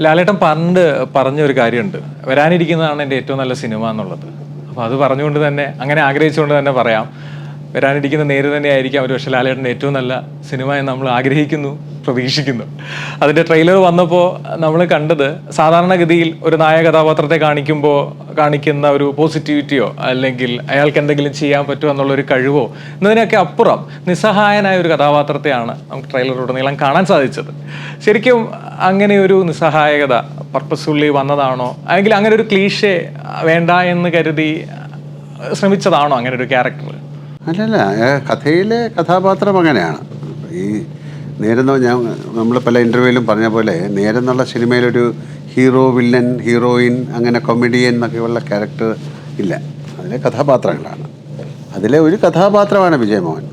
ലാലേട്ടൻ പണ്ട് പറഞ്ഞ ഒരു കാര്യമുണ്ട്. വരാനിരിക്കുന്നതാണ് എന്റെ ഏറ്റവും നല്ല സിനിമ എന്നുള്ളത്. അപ്പോൾ അത് പറഞ്ഞുകൊണ്ട് തന്നെ അങ്ങനെ ആഗ്രഹിച്ചുകൊണ്ട് തന്നെ പറയാം. വരാനിരിക്കുന്ന നേര് തന്നെ ആയിരിക്കാം ഒരു പക്ഷേ ലാലേട്ടന്റെ ഏറ്റവും നല്ല സിനിമ എന്ന് നമ്മൾ ആഗ്രഹിക്കുന്നു. പ്രതീക്ഷിക്കുന്നു. അതിന്റെ ട്രെയിലർ വന്നപ്പോൾ നമ്മൾ കണ്ടത് സാധാരണഗതിയിൽ ഒരു നായക കഥാപാത്രത്തെ കാണിക്കുമ്പോൾ കാണിക്കുന്ന ഒരു പോസിറ്റിവിറ്റിയോ അല്ലെങ്കിൽ അയാൾക്ക് എന്തെങ്കിലും ചെയ്യാൻ പറ്റുമോ എന്നുള്ളൊരു കഴിവോ എന്നതിനൊക്കെ അപ്പുറം നിസ്സഹായനായ ഒരു കഥാപാത്രത്തെയാണ് നമുക്ക് ട്രെയിലറിലുടനീളം കാണാൻ സാധിച്ചത്. ശരിക്കും അങ്ങനെ ഒരു നിസ്സഹായകത പർപ്പസ്ഫുള്ളി വന്നതാണോ അല്ലെങ്കിൽ അങ്ങനെ ഒരു ക്ലീഷേ വേണ്ട എന്ന് കരുതി ശ്രമിച്ചതാണോ അങ്ങനെ ഒരു ക്യാരക്ടർ അല്ലല്ല കഥയിലെ കഥാപാത്രം അങ്ങനെയാണ്. ഈ നേരെന്നോ ഞാൻ നമ്മൾ പല ഇന്റർവ്യൂവിലും പറഞ്ഞ പോലെ നേരെന്നുള്ള സിനിമയിലൊരു ഹീറോ വില്ലൻ ഹീറോയിൻ അങ്ങനെ കൊമഡിയൻ എന്നൊക്കെയുള്ള ക്യാരക്ടർ ഇല്ല. അതിലെ കഥാപാത്രങ്ങളാണ്. അതിലെ ഒരു കഥാപാത്രമാണ് വിജയമോഹൻ.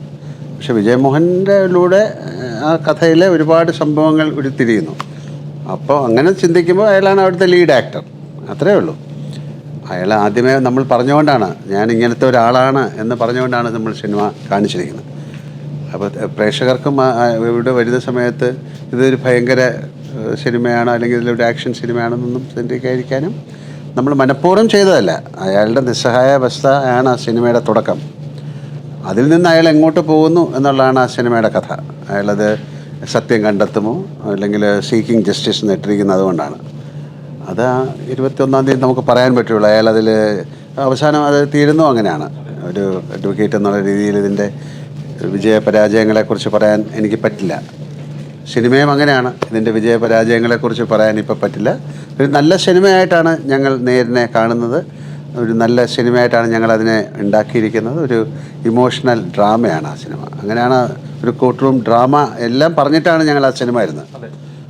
പക്ഷെ വിജയമോഹന്റെ ലൂടെ ആ കഥയിലെ ഒരുപാട് സംഭവങ്ങൾ ഉരുത്തിരിയുന്നു. അപ്പോൾ അങ്ങനെ ചിന്തിക്കുമ്പോൾ അയാളാണ് അവിടുത്തെ ലീഡ് ആക്ടർ അത്രേ ഉള്ളൂ. അയാൾ ആദ്യമേ നമ്മൾ പറഞ്ഞുകൊണ്ടാണ് ഞാൻ ഇങ്ങനത്തെ ഒരാളാണ് എന്ന് പറഞ്ഞുകൊണ്ടാണ് നമ്മൾ സിനിമ കാണിച്ചിരിക്കുന്നത്. അപ്പോൾ പ്രേക്ഷകർക്കും ഇവിടെ വരുന്ന സമയത്ത് ഇതൊരു ഭയങ്കര സിനിമയാണോ അല്ലെങ്കിൽ ഇതിലൊരു ആക്ഷൻ സിനിമയാണെന്നൊന്നും ചിന്തിക്കാതിരിക്കാനും നമ്മൾ മനഃപൂർവം ചെയ്തതല്ല. അയാളുടെ നിസ്സഹായ അവസ്ഥ ആണ് ആ സിനിമയുടെ തുടക്കം. അതിൽ നിന്ന് അയാൾ എങ്ങോട്ട് പോകുന്നു എന്നുള്ളതാണ് ആ സിനിമയുടെ കഥ. അയാളത് സത്യം കണ്ടെത്തുമോ അല്ലെങ്കിൽ സീക്കിംഗ് ജസ്റ്റിസ് എന്നിട്ടിരിക്കുന്നത് അതുകൊണ്ടാണ് അത് ആ ഇരുപത്തിയൊന്നാം തീയതി നമുക്ക് പറയാൻ പറ്റുള്ളൂ. അയാൾ അതിൽ അവസാനം അത് തീരുന്നു അങ്ങനെയാണ്. ഒരു അഡ്വക്കേറ്റ് എന്നുള്ള രീതിയിൽ ഇതിന്റെ വിജയ പരാജയങ്ങളെക്കുറിച്ച് പറയാൻ എനിക്ക് പറ്റില്ല. സിനിമയും അങ്ങനെയാണ്. ഇതിന്റെ വിജയ പരാജയങ്ങളെക്കുറിച്ച് പറയാൻ ഇപ്പോൾ പറ്റില്ല. ഒരു നല്ല സിനിമയായിട്ടാണ് ഞങ്ങൾ നേരിനെ കാണുന്നത്. ഒരു നല്ല സിനിമയായിട്ടാണ് ഞങ്ങൾ അതിനെ ഉണ്ടാക്കിയിരിക്കുന്നത്. ഒരു ഇമോഷണൽ ഡ്രാമയാണ് ആ സിനിമ. അങ്ങനെയാണ് ഒരു കോർട്ട് റൂം ഡ്രാമ എല്ലാം പറഞ്ഞിട്ടാണ് ഞങ്ങൾ ആ സിനിമ വരുന്നത്.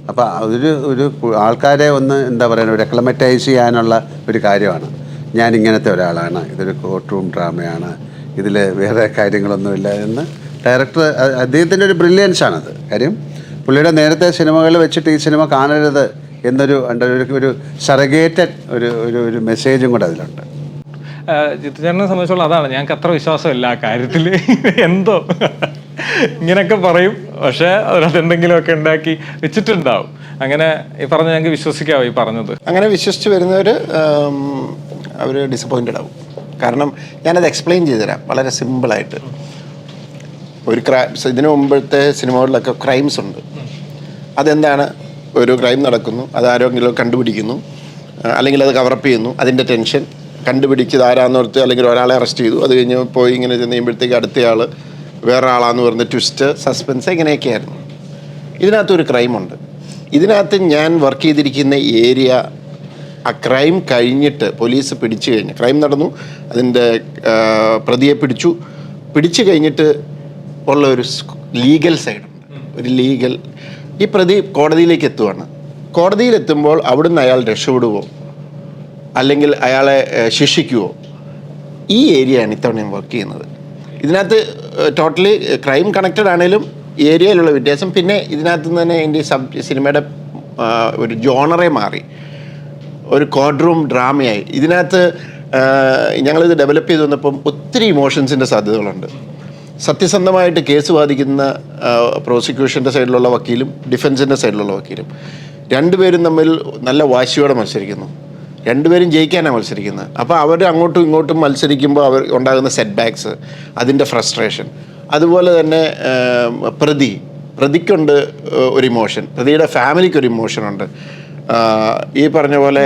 അപ്പോൾ അതൊരു ഒരു ആൾക്കാരെ ഒന്ന് എന്താ പറയുക ഒരു അക്ലമറ്റൈസ് ചെയ്യാനുള്ള ഒരു കാര്യമാണ്. ഞാൻ ഇങ്ങനത്തെ ഒരാളാണ്. ഇതൊരു കോർട്ട് റൂം ഡ്രാമയാണ് ഇതിൽ വേറെ കാര്യങ്ങളൊന്നുമില്ല എന്ന് ഡയറക്ടർ അദ്ദേഹത്തിന്റെ ഒരു ബ്രില്യൻസ് ആണത്. കാര്യം പുള്ളിയുടെ നേരത്തെ സിനിമകൾ വെച്ചിട്ട് ഈ സിനിമ കാണരുത് എന്നൊരു ഒരു സറഗേറ്റഡ് ഒരു ഒരു ഒരു മെസ്സേജും കൂടെ അതിലുണ്ട്. ചിത്രചേട്ടനെ സംബന്ധിച്ചോളം അതാണ്. ഞങ്ങൾക്ക് അത്ര വിശ്വാസമില്ല ആ കാര്യത്തിൽ എന്തോ? ഇങ്ങനെയൊക്കെ പറയും. പക്ഷേ അതിനകത്ത് എന്തെങ്കിലുമൊക്കെ ഉണ്ടാക്കി വെച്ചിട്ടുണ്ടാവും. അങ്ങനെ ഈ പറഞ്ഞ ഞങ്ങൾക്ക് വിശ്വസിക്കാവോ ഈ പറഞ്ഞത്. അങ്ങനെ വിശ്വസിച്ച് വരുന്നവർ അവർ ഡിസപ്പോയിന്റഡ് ആവും. കാരണം ഞാനത് എക്സ്പ്ലെയിൻ ചെയ്തുതരാം. വളരെ സിമ്പിളായിട്ട് ഒരു ക്രൈംസ് ഇതിനു മുമ്പത്തെ സിനിമകളിലൊക്കെ ക്രൈംസ് ഉണ്ട്. അതെന്താണ്? ഒരു ക്രൈം നടക്കുന്നു അത് ആരെങ്കിലും കണ്ടുപിടിക്കുന്നു അല്ലെങ്കിൽ അത് കവറപ്പ് ചെയ്യുന്നു അതിന്റെ ടെൻഷൻ കണ്ടുപിടിച്ചത് ആരാന്നോർത്ത് അല്ലെങ്കിൽ ഒരാളെ അറസ്റ്റ് ചെയ്തു. അത് കഴിഞ്ഞ് പോയി ഇങ്ങനെ ചെന്ന് കഴിയുമ്പോഴത്തേക്ക് അടുത്തയാൾ വേറെ ആളാന്ന് പറഞ്ഞ് ട്വിസ്റ്റ് സസ്പെൻസ് ഇങ്ങനെയൊക്കെയായിരുന്നു. ഇതിനകത്തൊരു ക്രൈമുണ്ട് ഇതിനകത്ത് ഞാൻ വർക്ക് ചെയ്തിരിക്കുന്ന ഏരിയ ആ ക്രൈം കഴിഞ്ഞിട്ട് പോലീസ് പിടിച്ചു കഴിഞ്ഞ്. ക്രൈം നടന്നു. അതിന്റെ പ്രതിയെ പിടിച്ചു. പിടിച്ചു കഴിഞ്ഞിട്ട് ഉള്ള ഒരു ലീഗൽ സൈഡുണ്ട്. ഒരു ലീഗൽ ഈ പ്രതി കോടതിയിലേക്ക് എത്തുവാണ്. കോടതിയിലെത്തുമ്പോൾ അവിടുന്ന് അയാൾ രക്ഷപ്പെടുവോ? അല്ലെങ്കിൽ അയാളെ ശിക്ഷിക്കുവോ? ഈ ഏരിയയാണ് ഇത്തവണ ഞാൻ വർക്ക് ചെയ്യുന്നത്. ഇതിനകത്ത് ടോട്ടലി ക്രൈം കണക്റ്റഡ് ആണെങ്കിലും ഏരിയയിലുള്ള വ്യത്യാസം. പിന്നെ ഇതിനകത്ത് നിന്ന് തന്നെ എന്റെ സബ് സിനിമയുടെ ഒരു ജോണറെ മാറി. ഒരു കോഡ് റൂം ഡ്രാമയായി ഇതിനകത്ത് ഞങ്ങളിത് ഡെവലപ്പ് ചെയ്ത് വന്നപ്പം ഒത്തിരി ഇമോഷൻസിന്റെ സാധ്യതകളുണ്ട്. സത്യസന്ധമായിട്ട് കേസ് വാദിക്കുന്ന പ്രോസിക്യൂഷന്റെ സൈഡിലുള്ള വക്കീലും ഡിഫൻസിന്റെ സൈഡിലുള്ള വക്കീലും രണ്ടുപേരും തമ്മിൽ നല്ല വാശിയോടെ മത്സരിക്കുന്നു. രണ്ടുപേരും ജയിക്കാനാണ് മത്സരിക്കുന്നത്. അപ്പോൾ അവർ അങ്ങോട്ടും ഇങ്ങോട്ടും മത്സരിക്കുമ്പോൾ അവർ ഉണ്ടാകുന്ന സെറ്റ് ബാക്ക്സ് അതിന്റെ ഫ്രസ്ട്രേഷൻ അതുപോലെ തന്നെ പ്രതി. പ്രതിക്കുണ്ട് ഒരു ഇമോഷൻ പ്രതിയുടെ ഫാമിലിക്ക് ഒരു ഇമോഷനുണ്ട് ഈ പറഞ്ഞ പോലെ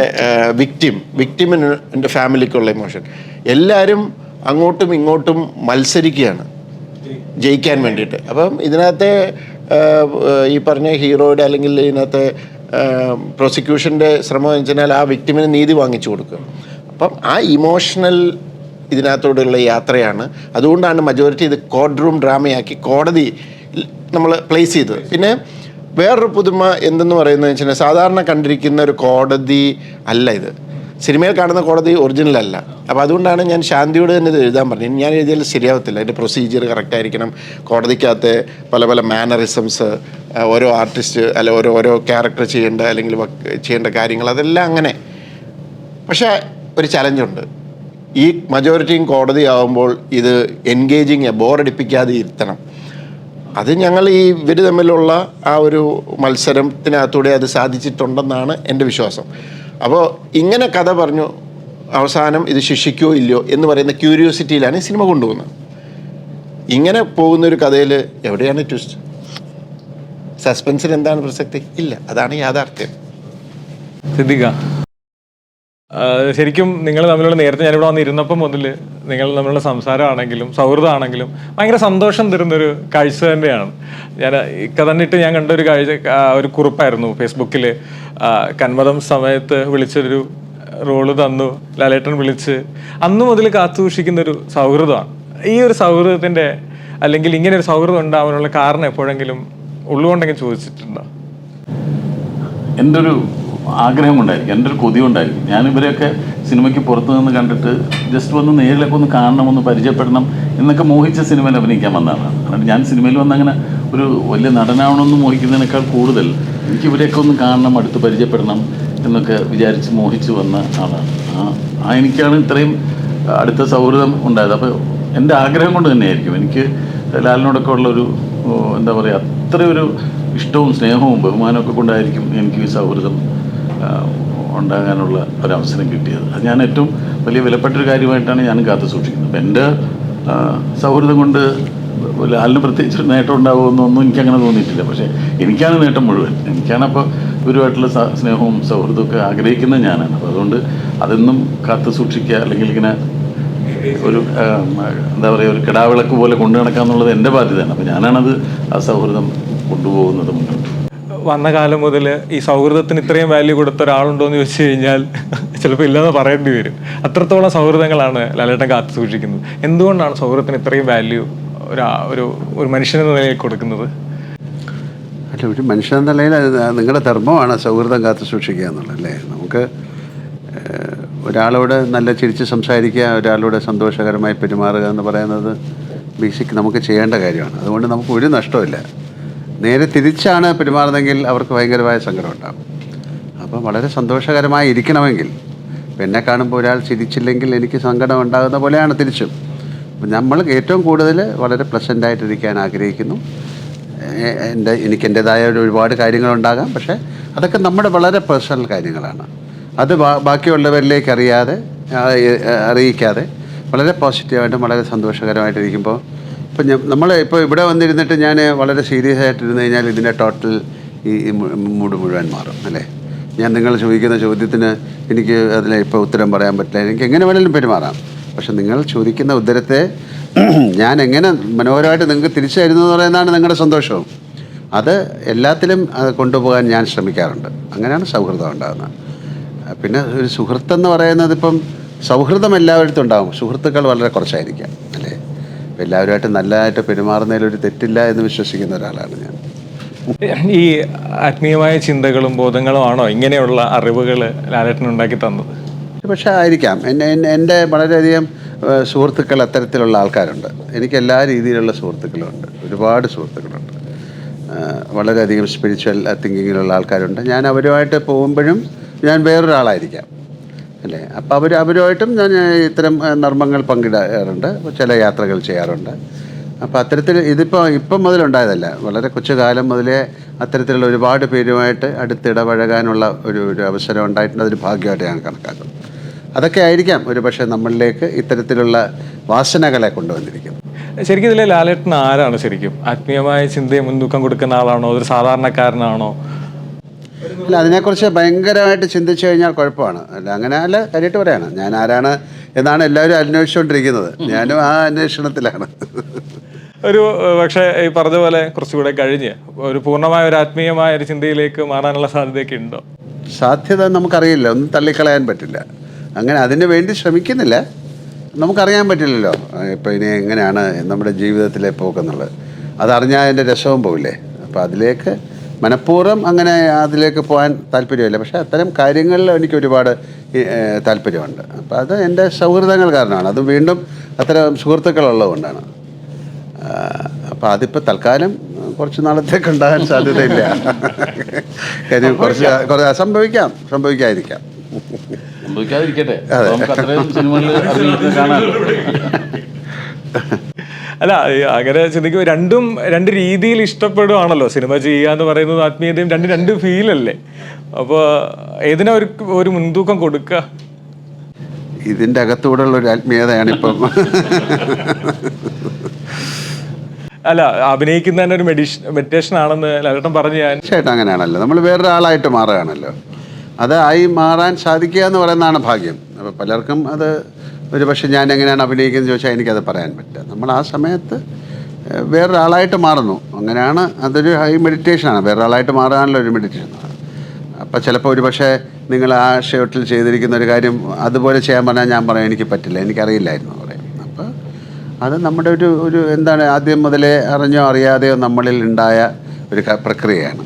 വിക്ടിം വിക്ടിമിന് എന്റെ ഫാമിലിക്കുള്ള ഇമോഷൻ എല്ലാവരും അങ്ങോട്ടും ഇങ്ങോട്ടും മത്സരിക്കുകയാണ്. ജയിക്കാൻ വേണ്ടിയിട്ട്. അപ്പം ഇതിനകത്തെ ഈ പറഞ്ഞ ഹീറോയുടെ അല്ലെങ്കിൽ ഇതിനകത്തെ പ്രോസിക്യൂഷന്റെ ശ്രമം എന്ന് വെച്ചാൽ ആ വിക്ടിമിന് നീതി വാങ്ങിച്ചു കൊടുക്കുക അപ്പം ആ ഇമോഷണൽ ഇതിനകത്തോടുള്ള യാത്രയാണ്. അതുകൊണ്ടാണ് മജോറിറ്റി ഇത് കോർട്ട് റൂം ഡ്രാമയാക്കി കോടതി നമ്മൾ പ്ലേസ് ചെയ്തത്. പിന്നെ വേറൊരു പുതുമ എന്തെന്ന് പറയുന്നത് വെച്ചാൽ സാധാരണ കണ്ടിരിക്കുന്ന ഒരു കോടതി അല്ല ഇത്. സിനിമയിൽ കാണുന്ന കോടതി ഒറിജിനൽ അല്ല. അപ്പോൾ അതുകൊണ്ടാണ് ഞാൻ ശാന്തിയോട് തന്നെ ഇത് എഴുതാൻ പറഞ്ഞത്. ഞാൻ എഴുതിയാൽ ശരിയാവത്തില്ല. അതിന്റെ പ്രൊസീജിയർ കറക്റ്റ് ആയിരിക്കണം. കോടതിക്കകത്ത് പല പല മാനറിസംസ് ഓരോ ആർട്ടിസ്റ്റ് അല്ല ഓരോ ഓരോ ക്യാരക്ടർ ചെയ്യേണ്ട അല്ലെങ്കിൽ ചെയ്യേണ്ട കാര്യങ്ങൾ അതെല്ലാം അങ്ങനെ. പക്ഷേ ഒരു ചലഞ്ചുണ്ട് ഈ മജോറിറ്റിയും കോടതി ഇത് എൻഗേജിങ് ബോറടിപ്പിക്കാതെ ഇരുത്തണം. അത് ഞങ്ങൾ ഈ ഇവർ തമ്മിലുള്ള ആ ഒരു മത്സരത്തിനകത്തൂടെ അത് സാധിച്ചിട്ടുണ്ടെന്നാണ് എന്റെ വിശ്വാസം. അപ്പോൾ ഇങ്ങനെ കഥ പറഞ്ഞു അവസാനം ഇത് ശിക്ഷിക്കോ ഇല്ലയോ എന്ന് പറയുന്ന ക്യൂരിയോസിറ്റിയിലാണ് ഈ സിനിമ കൊണ്ടുപോകുന്നത്. ഇങ്ങനെ പോകുന്ന ഒരു കഥയിൽ എവിടെയാണ് ട്വിസ്റ്റ്? സസ്പെൻസിന് എന്താണ് പ്രസക്തി? ഇല്ല അതാണ് യാഥാർത്ഥ്യം. ശരിക്കും നിങ്ങൾ തമ്മിലുള്ള നേരത്തെ ഞാനിവിടെ വന്ന് ഇരുന്നപ്പോൾ മുതൽ നിങ്ങൾ തമ്മിലുള്ള സംസാരമാണെങ്കിലും സൗഹൃദമാണെങ്കിലും ഭയങ്കര സന്തോഷം തരുന്നൊരു കാഴ്ച തന്നെയാണ്. ഞാൻ ഇട്ട് ഞാൻ കണ്ട ഒരു കാഴ്ച ഒരു കുറിപ്പായിരുന്നു ഫേസ്ബുക്കിൽ കന്മതം സമയത്ത് വിളിച്ചൊരു റോൾ തന്നു ലാലേട്ടൻ വിളിച്ച്. അന്നു മുതൽ കാത്തു സൂക്ഷിക്കുന്ന ഒരു സൗഹൃദമാണ്. ഈ ഒരു സൗഹൃദത്തിന്റെ അല്ലെങ്കിൽ ഇങ്ങനെ ഒരു സൗഹൃദം ഉണ്ടാവാനുള്ള കാരണം എപ്പോഴെങ്കിലും ഉള്ളുകൊണ്ടെങ്കിൽ ചോദിച്ചിട്ടുണ്ടോ? എന്റെ ഒരു ആഗ്രഹം ഉണ്ടായിരിക്കും എന്റെ ഒരു കൊതി ഉണ്ടായിരിക്കും ഞാൻ ഇവരെയൊക്കെ സിനിമയ്ക്ക് പുറത്തു നിന്ന് കണ്ടിട്ട് ജസ്റ്റ് വന്ന് നേരിലൊക്കെ ഒന്ന് കാണണം ഒന്ന് പരിചയപ്പെടണം എന്നൊക്കെ മോഹിച്ച സിനിമയിൽ അഭിനയിക്കാൻ വന്നതാണ്. അതുകൊണ്ട് ഞാൻ സിനിമയിൽ വന്ന് അങ്ങനെ ഒരു വലിയ നടനാവണമെന്ന് മോഹിക്കുന്നതിനേക്കാൾ കൂടുതൽ എനിക്ക് ഇവരെയൊക്കെ ഒന്ന് കാണണം അടുത്ത് പരിചയപ്പെടണം എന്നൊക്കെ വിചാരിച്ച് മോഹിച്ച് വന്ന ആളാണ്. ആ എനിക്കാണ് ഇത്രയും അടുത്ത സൗഹൃദം ഉണ്ടായത്. അപ്പോൾ എന്റെ ആഗ്രഹം കൊണ്ട് തന്നെയായിരിക്കും. എനിക്ക് ലാലിനോടൊക്കെ ഉള്ളൊരു എന്താ പറയുക അത്രയൊരു ഇഷ്ടവും സ്നേഹവും ബഹുമാനമൊക്കെ കൊണ്ടായിരിക്കും എനിക്ക് ഈ സൗഹൃദം ഉണ്ടാകാനുള്ള ഒരവസരം കിട്ടിയത്. അത് ഞാൻ ഏറ്റവും വലിയ വിലപ്പെട്ടൊരു കാര്യമായിട്ടാണ് ഞാൻ കാത്തു സൂക്ഷിക്കുന്നത്. അപ്പം എന്റെ സൗഹൃദം കൊണ്ട് ലാലിന് പ്രത്യേകിച്ച് നേട്ടം ഉണ്ടാകുമെന്നൊന്നും എനിക്കങ്ങനെ തോന്നിയിട്ടില്ല. പക്ഷേ എനിക്കാണ് നേട്ടം മുഴുവൻ. എനിക്കാണ് അപ്പോൾ ഇവരുമായിട്ടുള്ള സ്നേഹവും സൗഹൃദവും ഒക്കെ ആഗ്രഹിക്കുന്നത് ഞാനാണ്. അപ്പോൾ അതുകൊണ്ട് അതൊന്നും കാത്തു സൂക്ഷിക്കുക അല്ലെങ്കിൽ ഇങ്ങനെ ഒരു എന്താ പറയുക ഒരു കിടാവിളക്ക് പോലെ കൊണ്ടു നടക്കുക എന്നുള്ളത് എന്റെ ബാധ്യതയാണ്. അപ്പോൾ ഞാനാണത് ആ സൗഹൃദം കൊണ്ടുപോകുന്നത് മുന്നോട്ട്. വന്ന കാലം മുതൽ ഈ സൗഹൃദത്തിന് ഇത്രയും വാല്യൂ കൊടുത്ത ഒരാളുണ്ടോ എന്ന് ചോദിച്ചു കഴിഞ്ഞാൽ ചിലപ്പോൾ ഇല്ലെന്ന് പറയേണ്ടി വരും. അത്രത്തോളം സൗഹൃദങ്ങളാണ് ലാലേട്ടൻ കാത്തു സൂക്ഷിക്കുന്നത്. എന്തുകൊണ്ടാണ് സൗഹൃദത്തിന് ഇത്രയും വാല്യൂ ഒരു ഒരു ഒരു മനുഷ്യനെന്ന നിലയിൽ കൊടുക്കുന്നത്? അല്ല ഒരു മനുഷ്യൻ നിലയിൽ നിങ്ങളുടെ ധർമ്മമാണ് സൗഹൃദം കാത്തു സൂക്ഷിക്കുക എന്നുള്ളത് അല്ലേ? നമുക്ക് ഒരാളോട് നല്ല ചിരിച്ച് സംസാരിക്കുക ഒരാളോട് സന്തോഷകരമായി പെരുമാറുക എന്ന് പറയുന്നത് ബേസിക് നമുക്ക് ചെയ്യേണ്ട കാര്യമാണ്. അതുകൊണ്ട് നമുക്ക് ഒരു നഷ്ടമില്ല നേരെ തിരിച്ചാണ് പെരുമാറുന്നതെങ്കിൽ അവർക്ക് ഭയങ്കരമായ സങ്കടം ഉണ്ടാകും അപ്പം വളരെ സന്തോഷകരമായി ഇരിക്കണമെങ്കിൽ എന്നെ കാണുമ്പോൾ ഒരാൾ ചിരിച്ചില്ലെങ്കിൽ എനിക്ക് സങ്കടം ഉണ്ടാകുന്ന പോലെയാണ് തിരിച്ചും. നമ്മൾ ഏറ്റവും കൂടുതൽ വളരെ പ്ലസന്റായിട്ടിരിക്കാൻ ആഗ്രഹിക്കുന്നു. എന്റെ എനിക്ക് എന്റെതായ ഒരു ഒരുപാട് കാര്യങ്ങളുണ്ടാകാം പക്ഷേ അതൊക്കെ നമ്മുടെ വളരെ പേഴ്സണൽ കാര്യങ്ങളാണ്. അത് ബാക്കിയുള്ളവരിലേക്ക് അറിയാതെ അറിയിക്കാതെ വളരെ പോസിറ്റീവായിട്ടും വളരെ സന്തോഷകരമായിട്ടിരിക്കുമ്പോൾ ഇപ്പം നമ്മൾ ഇപ്പോൾ ഇവിടെ വന്നിരുന്നിട്ട് ഞാൻ വളരെ സീരിയസ് ആയിട്ടിരുന്നു കഴിഞ്ഞാൽ ഇതിന്റെ ടോട്ടൽ ഈ മൂട് മുഴുവൻ മാറും അല്ലേ? ഞാൻ നിങ്ങൾ ചോദിക്കുന്ന ചോദ്യത്തിന് എനിക്ക് അതിൽ ഇപ്പോൾ ഉത്തരം പറയാൻ പറ്റില്ല. എനിക്ക് എങ്ങനെ വേണമെങ്കിലും പെരുമാറാം. പക്ഷെ നിങ്ങൾ ചോദിക്കുന്ന ഉത്തരത്തെ ഞാൻ എങ്ങനെ മനോഹരമായിട്ട് നിങ്ങൾക്ക് തിരിച്ചു തരുന്നു എന്ന് പറയുന്നതാണ് നിങ്ങളുടെ സന്തോഷവും. അത് എല്ലാത്തിലും അത് കൊണ്ടുപോകാൻ ഞാൻ ശ്രമിക്കാറുണ്ട്. അങ്ങനെയാണ് സൗഹൃദം ഉണ്ടാകുന്നത്. പിന്നെ ഒരു സുഹൃത്തെന്ന് പറയുന്നത് ഇപ്പം സൗഹൃദം എല്ലാവരുടെ ഉണ്ടാകും. സുഹൃത്തുക്കൾ വളരെ കുറച്ചായിരിക്കാം അല്ലേ? എല്ലാവരുമായിട്ട് നല്ലതായിട്ട് പെരുമാറുന്നതിൽ ഒരു തെറ്റില്ല എന്ന് വിശ്വസിക്കുന്ന ഒരാളാണ് ഞാൻ. ഈ ആത്മീയമായ ചിന്തകളും ബോധങ്ങളും ആണോ ഇങ്ങനെയുള്ള അറിവുകൾ ലാലേട്ടൻ ഉണ്ടാക്കി തന്നത്? പക്ഷേ ആയിരിക്കാം. എന്നെ എന്റെ വളരെയധികം സുഹൃത്തുക്കൾ അത്തരത്തിലുള്ള ആൾക്കാരുണ്ട്. എനിക്ക് എല്ലാ രീതിയിലുള്ള സുഹൃത്തുക്കളുണ്ട്. ഒരുപാട് സുഹൃത്തുക്കളുണ്ട്. വളരെയധികം സ്പിരിച്വൽ തിങ്കിങ്ങിലുള്ള ആൾക്കാരുണ്ട്. ഞാൻ അവരുമായിട്ട് പോകുമ്പോഴും ഞാൻ വേറൊരാളായിരിക്കാം. അല്ലേ? അപ്പോൾ അവർ അവരുമായിട്ടും ഞാൻ ഇത്തരം നർമ്മങ്ങൾ പങ്കിടാറുണ്ട്. ചില യാത്രകൾ ചെയ്യാറുണ്ട്. അപ്പോൾ അത്തരത്തിൽ ഇതിപ്പോൾ ഇപ്പം മുതലുണ്ടായതല്ല. വളരെ കൊച്ചു കാലം മുതലേ അത്തരത്തിലുള്ള ഒരുപാട് പേരുമായിട്ട് അടുത്തിടപഴകാനുള്ള ഒരു ഒരു അവസരം ഉണ്ടായിട്ടുണ്ട്. അതൊരു ഭാഗ്യമായിട്ട് ഞാൻ കണക്കാക്കുന്നു. അതൊക്കെ ആയിരിക്കാം ഒരു പക്ഷേ നമ്മളിലേക്ക് ഇത്തരത്തിലുള്ള വാസനകളെ കൊണ്ടുവന്നിരിക്കുന്നത്. ശരിക്കും ഇതിലെ ലാലേട്ടൻ ആരാണ് ശരിക്കും? ആത്മീയമായ ചിന്തയെ മുൻതൂക്കം കൊടുക്കുന്ന ആളാണോ? ഒരു സാധാരണക്കാരനാണോ? അല്ല അതിനെക്കുറിച്ച് ഭയങ്കരമായിട്ട് ചിന്തിച്ചു കഴിഞ്ഞാൽ കുഴപ്പമാണ്. അല്ല അങ്ങനെ അല്ല കാര്യമായിട്ട് പറയാണ്. ഞാൻ ആരാണ് എന്നാണ് എല്ലാവരും അന്വേഷിച്ചുകൊണ്ടിരിക്കുന്നത്. ഞാനും ആ അന്വേഷണത്തിലാണ്. ഒരു പക്ഷേ ഈ പറഞ്ഞ പോലെ കുറച്ചുകൂടെ കഴിഞ്ഞ്. ഒരു പൂർണമായ ഒരു ആത്മീയമായ ഒരു ചിന്തയിലേക്ക് മാറാനുള്ള സാധ്യതയൊക്കെ ഉണ്ടോ? സാധ്യത നമുക്കറിയില്ല. ഒന്നും തള്ളിക്കളയാൻ പറ്റില്ല. അങ്ങനെ അതിന് വേണ്ടി ശ്രമിക്കുന്നില്ല. നമുക്കറിയാൻ പറ്റില്ലല്ലോ. ഇപ്പോൾ ഇനി എങ്ങനെയാണ് നമ്മുടെ ജീവിതത്തിലെ പോക്കെന്നുള്ളത് അതറിഞ്ഞാൽ അതിന്റെ രസവും പോവില്ലേ? അപ്പോൾ അതിലേക്ക് മനഃപൂർവം അങ്ങനെ അതിലേക്ക് പോകാൻ താല്പര്യമില്ല. പക്ഷേ അത്തരം കാര്യങ്ങളിൽ എനിക്ക് ഒരുപാട് താല്പര്യമുണ്ട്. അപ്പോൾ അത് എന്റെ സൗഹൃദങ്ങൾ കാരണമാണ്. അത് വീണ്ടും അത്തരം സുഹൃത്തുക്കളുള്ളതുകൊണ്ടാണ് അപ്പോൾ അതിപ്പോൾ തൽക്കാലം കുറച്ച് നാളത്തേക്ക് ഉണ്ടാകാൻ സാധ്യതയില്ല. കാര്യം കുറച്ച് കുറച്ച് സംഭവിക്കാം സംഭവിക്കാതിരിക്കാം. സംഭവിക്കാതിരിക്കട്ടെ. അതെ. നമുക്ക് അത്രയും സിനിമകളിൽ കാണാമല്ലോ അല്ല അങ്ങനെ ചിന്തിക്കുമ്പോൾ രണ്ടും രണ്ട് രീതിയിൽ ഇഷ്ടപ്പെടുവാണല്ലോ. സിനിമ ചെയ്യുക എന്ന് പറയുന്നത് ആത്മീയതയും രണ്ട് രണ്ട് ഫീലല്ലേ അപ്പോൾ ഏതിനാ ഒരു ഒരു മുൻതൂക്കം കൊടുക്കുക ഇതിന്റെ അകത്തൂടെയുള്ള ഒരു ആത്മീയതയാണ് ഇപ്പം. അല്ല അഭിനയിക്കുന്ന തന്നെ ഒരു മെഡിഷൻ മെഡിറ്റേഷൻ ആണെന്ന് ലാലേട്ടൻ പറഞ്ഞു ഞാൻ. തീർച്ചയായിട്ടും അങ്ങനെയാണല്ലോ. നമ്മൾ വേറൊരാളായിട്ട് മാറുകയാണല്ലോ. അത് ആയി മാറാൻ സാധിക്കുക എന്ന് പറയുന്നതാണ് ഭാഗ്യം. അപ്പോൾ പലർക്കും അത് ഒരു പക്ഷേ ഞാൻ എങ്ങനെയാണ് അഭിനയിക്കുന്നത് ചോദിച്ചാൽ എനിക്കത് പറയാൻ പറ്റില്ല. നമ്മൾ ആ സമയത്ത് വേറൊരാളായിട്ട് മാറുന്നു. അങ്ങനെയാണ് അതൊരു ഹൈ മെഡിറ്റേഷനാണ്. വേറൊരാളായിട്ട് മാറാനുള്ള ഒരു മെഡിറ്റേഷനാണ് അപ്പോൾ ചിലപ്പോൾ ഒരു പക്ഷേ നിങ്ങൾ ആ ഷർട്ടിൽ ചെയ്തിരിക്കുന്ന ഒരു കാര്യം അതുപോലെ ചെയ്യാൻ പറഞ്ഞാൽ ഞാൻ പറയാം എനിക്ക് പറ്റില്ല. എനിക്കറിയില്ലായിരുന്നു പറയും അപ്പോൾ അത് നമ്മുടെ ഒരു ഒരു എന്താണ് ആദ്യം മുതലേ അറിഞ്ഞോ അറിയാതെയോ നമ്മളിൽ ഉണ്ടായ ഒരു പ്രക്രിയയാണ്.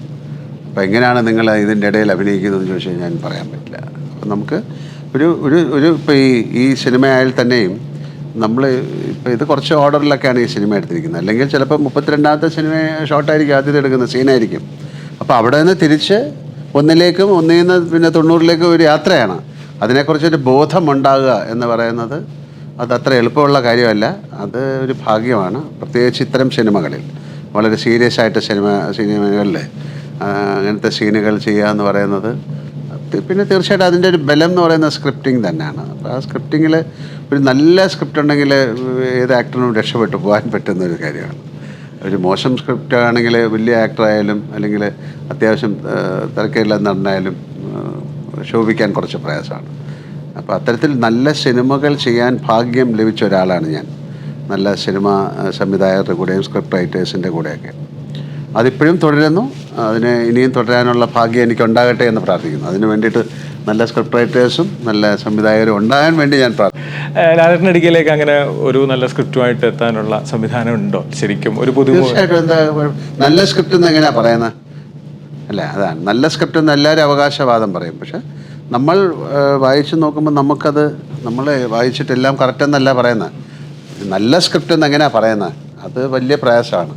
അപ്പോൾ എങ്ങനെയാണ് നിങ്ങൾ ഇതിന്റെ ഇടയിൽ അഭിനയിക്കുന്നതെന്ന് ചോദിച്ചാൽ ഞാൻ പറയാൻ പറ്റില്ല. അപ്പോൾ നമുക്ക് ഒരു ഒരു ഒരു ഇപ്പോൾ ഈ ഈ സിനിമയായാൽ തന്നെയും നമ്മൾ ഇപ്പോൾ ഇത് കുറച്ച് ഓർഡറിലൊക്കെയാണ് ഈ സിനിമ എടുത്തിരിക്കുന്നത്. അല്ലെങ്കിൽ ചിലപ്പോൾ മുപ്പത്തിരണ്ടാമത്തെ സിനിമ ഷോട്ടായിരിക്കും ആദ്യത്തെ എടുക്കുന്ന സീനായിരിക്കും. അപ്പോൾ അവിടെ നിന്ന് തിരിച്ച് ഒന്നിലേക്കും ഒന്നിൽ നിന്ന് പിന്നെ തൊണ്ണൂറിലേക്കും ഒരു യാത്രയാണ്. അതിനെക്കുറിച്ചൊരു ബോധമുണ്ടാകുക എന്ന് പറയുന്നത് അത് അത്ര എളുപ്പമുള്ള കാര്യമല്ല. അത് ഒരു ഭാഗ്യമാണ്. പ്രത്യേകിച്ച് ഇത്തരം സിനിമകളിൽ. വളരെ സീരിയസ് ആയിട്ട് സിനിമ സിനിമകളിൽ അങ്ങനത്തെ സീനുകൾ ചെയ്യുക എന്ന് പറയുന്നത് പിന്നെ തീർച്ചയായിട്ടും അതിന്റെ ഒരു ബലം എന്ന് പറയുന്ന സ്ക്രിപ്റ്റിംഗ് തന്നെയാണ്. അപ്പോൾ ആ സ്ക്രിപ്റ്റിങ്ങിൽ ഒരു നല്ല സ്ക്രിപ്റ്റ് ഉണ്ടെങ്കിൽ ഏത് ആക്ടറിനും രക്ഷപ്പെട്ടു പോകാൻ പറ്റുന്ന ഒരു കാര്യമാണ്. ഒരു മോശം സ്ക്രിപ്റ്റ് ആണെങ്കിൽ വലിയ ആക്ടറായാലും അല്ലെങ്കിൽ അത്യാവശ്യം ആ, തിരക്കേടില്ല നടനായാലും ശോഭിക്കാൻ കുറച്ച് പ്രയാസമാണ്. അപ്പോൾ അത്തരത്തിൽ നല്ല സിനിമകൾ ചെയ്യാൻ ഭാഗ്യം ലഭിച്ച ഒരാളാണ് ഞാൻ. നല്ല സിനിമ സംവിധായകരുടെ കൂടെയും സ്ക്രിപ്റ്റ് റൈറ്റേഴ്സിന്റെ കൂടെയൊക്കെ. അതിപ്പോഴും തുടരുന്നു. അതിന് ഇനിയും തുടരാനുള്ള ഭാഗ്യം എനിക്ക് ഉണ്ടാകട്ടെ എന്ന് പ്രാർത്ഥിക്കുന്നു. അതിന് വേണ്ടിയിട്ട് നല്ല സ്ക്രിപ്റ്റ് റൈറ്റേഴ്സും നല്ല സംവിധായകരും ഉണ്ടാകാൻ വേണ്ടി ഞാൻ പ്രാർത്ഥിക്കുന്നു ലാലേട്ടൻ അടിക്കലേക്ക് അങ്ങനെ ഒരു നല്ല സ്ക്രിപ്റ്റുമായിട്ട് എത്താനുള്ള സംവിധാനം ഉണ്ടോ? ശരിക്കും ഒരു പുതിയ എന്താ നല്ല സ്ക്രിപ്റ്റ് എന്ന് എങ്ങനെയാ പറയുന്നത് അല്ല അതാണ് നല്ല സ്ക്രിപ്റ്റ് എന്ന് എല്ലാവരും അവകാശവാദം പറയും. പക്ഷെ നമ്മൾ വായിച്ചു വായിച്ച് നോക്കുമ്പോൾ നമുക്കത് നമ്മൾ വായിച്ചിട്ടെല്ലാം കറക്റ്റ് എന്നല്ല പറയുന്നത് നല്ല സ്ക്രിപ്റ്റ് എന്ന് എങ്ങനെയാണ് പറയുന്നത് അത് വലിയ പ്രയാസമാണ്.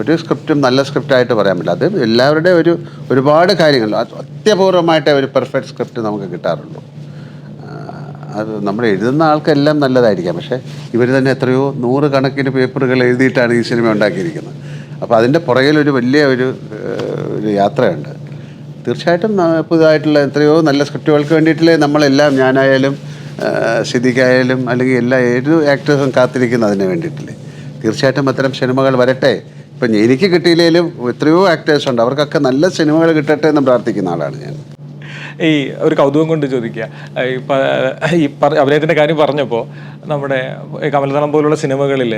ഒരു സ്ക്രിപ്റ്റും നല്ല സ്ക്രിപ്റ്റായിട്ട് പറയാൻ പറ്റില്ല. അത് എല്ലാവരുടെയും ഒരു ഒരുപാട് കാര്യങ്ങൾ. അത്യപൂർവമായിട്ട് ഒരു പെർഫെക്റ്റ് സ്ക്രിപ്റ്റ് നമുക്ക് കിട്ടാറുള്ളൂ അത് നമ്മൾ എഴുതുന്ന ആൾക്കെല്ലാം നല്ലതായിരിക്കാം. പക്ഷേ ഇവർ തന്നെ എത്രയോ നൂറ് കണക്കിന് പേപ്പറുകൾ എഴുതിയിട്ടാണ് ഈ സിനിമ ഉണ്ടാക്കിയിരിക്കുന്നത്. അപ്പോൾ അതിന്റെ ഒരു വലിയ ഒരു ഒരു യാത്രയുണ്ട്. തീർച്ചയായിട്ടും പുതുതായിട്ടുള്ള എത്രയോ നല്ല സ്ക്രിപ്റ്റുകൾക്ക് വേണ്ടിയിട്ടില്ലേ നമ്മളെല്ലാം ഞാനായാലും സിദ്ധിക്കായാലും അല്ലെങ്കിൽ എല്ലാ ഏത് ആക്ടേഴ്സും കാത്തിരിക്കുന്നത് അതിന് വേണ്ടിയിട്ടില്ലേ? തീർച്ചയായിട്ടും അത്തരം സിനിമകൾ വരട്ടെ. ഇപ്പം എനിക്ക് കിട്ടിയില്ലെങ്കിലും എത്രയോ ആക്ടേഴ്സ് ഉണ്ട്. അവർക്കൊക്കെ നല്ല സിനിമകൾ കിട്ടട്ടെ എന്ന് പ്രാർത്ഥിക്കുന്ന ആളാണ് ഞാൻ. ഈ ഒരു കൗതുകം കൊണ്ട് ചോദിക്കുക ഈ അഭിനയത്തിന്റെ കാര്യം പറഞ്ഞപ്പോൾ നമ്മുടെ കമലതളം പോലുള്ള സിനിമകളിൽ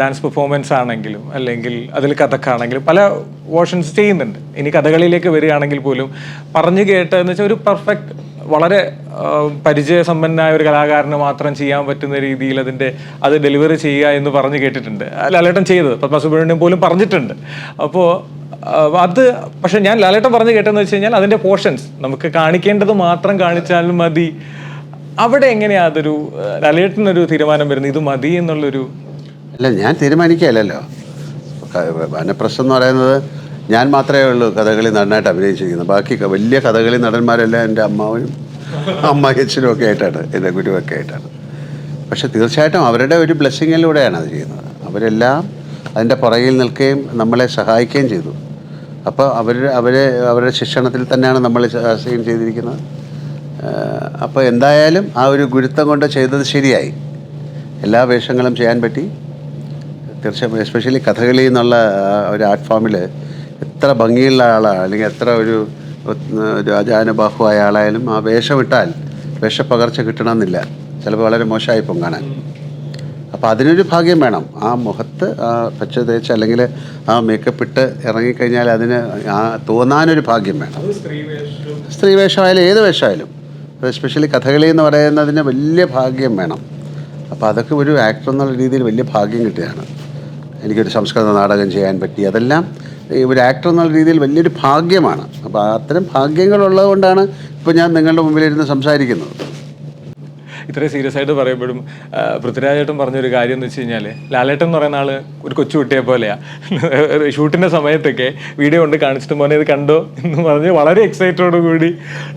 ഡാൻസ് പെർഫോമൻസ് ആണെങ്കിലും അല്ലെങ്കിൽ അതിൽ കഥക്കാണെങ്കിലും പല വേർഷൻസ് ചെയ്യുന്നുണ്ട്. ഇനി കഥകളിയിലേക്ക് വരികയാണെങ്കിൽ പോലും പറഞ്ഞു കേട്ടതെന്ന് വെച്ചാൽ ഒരു പെർഫെക്റ്റ് വളരെ പരിചയസമ്പന്നായ ഒരു കലാകാരന് മാത്രം ചെയ്യാൻ പറ്റുന്ന രീതിയിൽ അതിന്റെ അത് ഡെലിവറി ചെയ്യുക എന്ന് പറഞ്ഞു കേട്ടിട്ടുണ്ട്. ലാലേട്ടൻ ചെയ്തത്. പത്മസുബ്രഹ്മണ്യം പോലും പറഞ്ഞിട്ടുണ്ട്. അപ്പോൾ അത് പക്ഷെ ഞാൻ ലാലേട്ടൻ പറഞ്ഞു കേട്ടെന്ന് വെച്ച് കഴിഞ്ഞാൽ അതിന്റെ പോർഷൻസ് നമുക്ക് കാണിക്കേണ്ടത് മാത്രം കാണിച്ചാലും മതി. അവിടെ എങ്ങനെയാ അതൊരു ലാലേട്ടനൊരു തീരുമാനം വരുന്നത്? ഇത് മതി എന്നുള്ളൊരു അല്ല ഞാൻ തീരുമാനിക്കുകയല്ലോ വനപ്രശ്നം എന്ന് പറയുന്നത് ഞാൻ മാത്രമേ ഉള്ളൂ കഥകളി നടനായിട്ട് അഭിനയിച്ചിരിക്കുന്നത്. ബാക്കി വലിയ കഥകളി നടന്മാരെല്ലാം എന്റെ അമ്മാവനും അമ്മയച്ചനും ഒക്കെ ആയിട്ടാണ് എന്റെ ഗുരുവൊക്കെ ആയിട്ടാണ്. പക്ഷെ തീർച്ചയായിട്ടും അവരുടെ ഒരു ബ്ലെസ്സിങ്ങിലൂടെയാണ് അത് ചെയ്യുന്നത്. അവരെല്ലാം അതിന്റെ പുറകിൽ നിൽക്കുകയും നമ്മളെ സഹായിക്കുകയും ചെയ്തു. അപ്പോൾ അവർ അവരെ അവരുടെ ശിക്ഷണത്തിൽ തന്നെയാണ് നമ്മൾ സഹായം ചെയ്തിരിക്കുന്നത്. അപ്പോൾ എന്തായാലും ആ ഒരു ഗുരുത്വം കൊണ്ട് ചെയ്തത് ശരിയായി. എല്ലാ വേഷങ്ങളും ചെയ്യാൻ പറ്റി. തീർച്ചയായും എസ്പെഷ്യലി കഥകളി എന്നുള്ള ഒരു ആർട്ട് ഫോമിൽ എത്ര ഭംഗിയുള്ള ആളാണ് അല്ലെങ്കിൽ എത്ര ഒരു രാജാനുബാഹുവായ ആളായാലും ആ വേഷമിട്ടാൽ വേഷപ്പകർച്ച കിട്ടണമെന്നില്ല. ചിലപ്പോൾ വളരെ മോശമായി പോകും കാണാൻ. അപ്പോൾ അതിനൊരു ഭാഗ്യം വേണം. ആ മുഖത്ത് ആ പച്ച തേച്ച് അല്ലെങ്കിൽ ആ മേക്കപ്പ് ഇട്ട് ഇറങ്ങിക്കഴിഞ്ഞാൽ അതിന് ആ തോന്നാനൊരു ഭാഗ്യം വേണം. സ്ത്രീ വേഷമായാലും ഏത് വേഷമായാലും. എസ്പെഷ്യലി കഥകളി എന്ന് പറയുന്നതിന് വലിയ ഭാഗ്യം വേണം. അപ്പോൾ അതൊക്കെ ഒരു ആക്ടർ എന്നുള്ള രീതിയിൽ വലിയ ഭാഗ്യം കിട്ടിയതാണ് എനിക്കൊരു സംസ്കൃത നാടകം ചെയ്യാൻ പറ്റി. അതെല്ലാം ഒരു ആക്ടർ എന്നുള്ള രീതിയിൽ വലിയൊരു ഭാഗ്യമാണ്. അപ്പോൾ അത്തരം ഭാഗ്യങ്ങളുള്ളത് കൊണ്ടാണ് ഇപ്പോൾ ഞാൻ നിങ്ങളുടെ മുമ്പിലിരുന്ന് സംസാരിക്കുന്നത്. ഇത്രയും സീരിയസ് ആയിട്ട് പറയുമ്പോഴും പൃഥ്വിരാജേട്ടൻ പറഞ്ഞൊരു കാര്യം എന്ന് വെച്ച് കഴിഞ്ഞാൽ ലാലേട്ടൻ എന്ന് പറയുന്ന ആൾ ഒരു കൊച്ചു കുട്ടിയെ പോലെയാ. ഷൂട്ടിന്റെ സമയത്തൊക്കെ വീഡിയോ കൊണ്ട് കാണിച്ചിട്ട് മോനെ ഇത് കണ്ടോ എന്ന് പറഞ്ഞ് വളരെ എക്സൈറ്റോടു കൂടി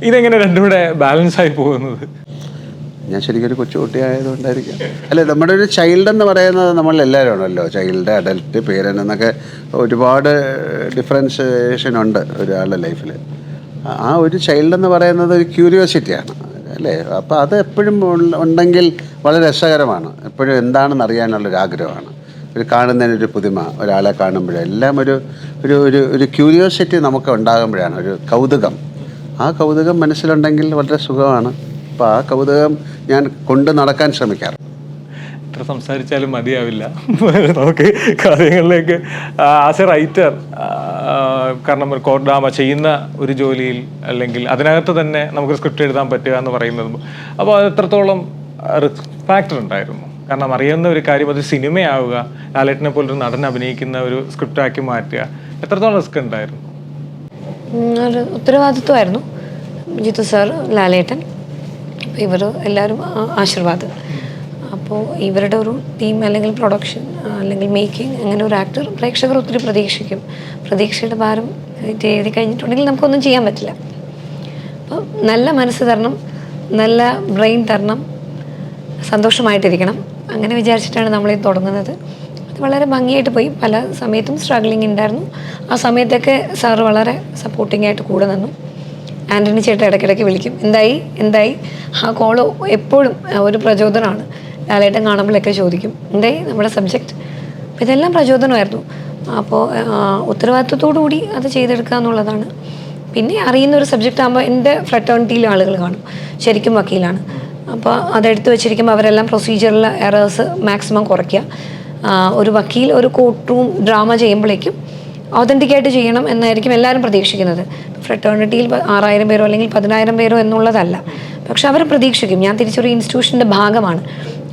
ഇതെങ്ങനെ രണ്ടും കൂടെ ബാലൻസ് ആയി പോകുന്നത്? ഞാൻ ശരിക്കും ഒരു കൊച്ചു ആയതുകൊണ്ടായിരിക്കും. അല്ല നമ്മുടെ ഒരു ചൈൽഡ് എന്ന് പറയുന്നത് നമ്മൾ എല്ലാവരും ആണല്ലോ ചൈൽഡ് അഡൽട്ട് പേരൻ എന്നൊക്കെ ഒരുപാട് ഡിഫറൻസിയേഷൻ ഉണ്ട് ഒരാളുടെ ലൈഫിൽ ആ ഒരു ചൈൽഡ് എന്ന് പറയുന്നത് ഒരു ക്യൂരിയോസിറ്റിയാണ് അല്ലേ? അപ്പോൾ അത് എപ്പോഴും ഉണ്ടെങ്കിൽ വളരെ രസകരമാണ്. എപ്പോഴും എന്താണെന്ന് അറിയാനുള്ളൊരു ആഗ്രഹമാണ്. ഒരു കാണുന്നതിനൊരു പുതുമ ഒരാളെ കാണുമ്പോഴേ എല്ലാം ഒരു ഒരു ഒരു ഒരു ക്യൂരിയോസിറ്റി നമുക്ക് ഉണ്ടാകുമ്പോഴാണ് ഒരു കൗതുകം. ആ കൗതുകം മനസ്സിലുണ്ടെങ്കിൽ വളരെ സുഖമാണ്. അപ്പോൾ ആ കൗതുകം ഞാൻ കൊണ്ട് നടക്കാൻ ശ്രമിക്കാറ്. എത്ര സംസാരിച്ചാലും മതിയാവില്ല. നമുക്ക് കാര്യങ്ങളിലേക്ക് ആസ് എ റൈറ്റർ കാരണം ഒരു കോർഡാമ ചെയ്യുന്ന ഒരു ജോലിയിൽ അല്ലെങ്കിൽ അതിനകത്ത് തന്നെ നമുക്ക് സ്ക്രിപ്റ്റ് എഴുതാൻ പറ്റുക എന്ന് പറയുന്നത്. അപ്പോൾ അത് എത്രത്തോളം റിസ്ക് ഫാക്ടർ ഉണ്ടായിരുന്നു? കാരണം അറിയുന്ന ഒരു കാര്യം അത് സിനിമയാവുക ലാലേട്ടിനെ പോലൊരു നടൻ അഭിനയിക്കുന്ന ഒരു സ്ക്രിപ്റ്റാക്കി മാറ്റുക എത്രത്തോളം റിസ്ക് ഉണ്ടായിരുന്നു? ഒരു ഉത്തരവാദിത്വമായിരുന്നു. ജിത്തു സാർ ലാലേട്ടൻ. ഇവർ എല്ലാവരും ആശീർവാദം. അപ്പോൾ ഇവരുടെ ഒരു ടീം അല്ലെങ്കിൽ പ്രൊഡക്ഷൻ അല്ലെങ്കിൽ മേക്കിംഗ് അങ്ങനെ ഒരു ആക്ടർ പ്രേക്ഷകർ ഒത്തിരി പ്രതീക്ഷിക്കും. പ്രതീക്ഷയുടെ ഭാരം എഴുതി കഴിഞ്ഞിട്ടുണ്ടെങ്കിൽ നമുക്കൊന്നും ചെയ്യാൻ പറ്റില്ല. അപ്പോൾ നല്ല മനസ്സ് തരണം നല്ല ബ്രെയിൻ തരണം സന്തോഷമായിട്ടിരിക്കണം. അങ്ങനെ വിചാരിച്ചിട്ടാണ് നമ്മളിത് തുടങ്ങുന്നത്. അത് വളരെ ഭംഗിയായിട്ട് പോയി. പല സമയത്തും സ്ട്രഗ്ലിംഗ് ഉണ്ടായിരുന്നു ആ സമയത്തൊക്കെ സാറ് വളരെ സപ്പോർട്ടിംഗ് ആയിട്ട് കൂടെ നിന്നു. ആന്റണി ചേട്ടൻ ഇടയ്ക്കിടയ്ക്ക് വിളിക്കും. എന്തായി? എന്തായി? ആ കോൾ എപ്പോഴും ഒരു പ്രചോദനമാണ്. ലാലേട്ടൻ കാണുമ്പോഴൊക്കെ ചോദിക്കും. എന്തായി? നമ്മുടെ സബ്ജക്റ്റ് ഇതെല്ലാം പ്രചോദനമായിരുന്നു. അപ്പോൾ ഉത്തരവാദിത്വത്തോടു കൂടി അത് ചെയ്തെടുക്കുക എന്നുള്ളതാണ്. പിന്നെ അറിയുന്ന ഒരു സബ്ജക്റ്റ് ആകുമ്പോൾ എന്റെ ഫ്രട്ടേണിറ്റിയിലെ ആളുകൾ കാണും. ശരിക്കും വക്കീലാണ്. അപ്പോൾ അതെടുത്ത് വെച്ചിരിക്കുമ്പോൾ അവരെല്ലാം പ്രൊസീജിയറിലെ എറേഴ്സ് മാക്സിമം കുറയ്ക്കുക. ഒരു വക്കീൽ ഒരു കോർട്ട് റൂം ഡ്രാമ ചെയ്യുമ്പോഴേക്കും ഓതന്റിക്കായിട്ട് ചെയ്യണം എന്നായിരിക്കും എല്ലാവരും പ്രതീക്ഷിക്കുന്നത്. ഫ്രട്ടേണിറ്റിയിൽ ആറായിരം പേരോ അല്ലെങ്കിൽ പതിനായിരം പേരോ എന്നുള്ളതല്ല. പക്ഷെ അവർ പ്രതീക്ഷിക്കും. ഞാൻ തിരിച്ചൊരു ഇൻസ്റ്റിറ്റ്യൂഷന്റെ ഭാഗമാണ്.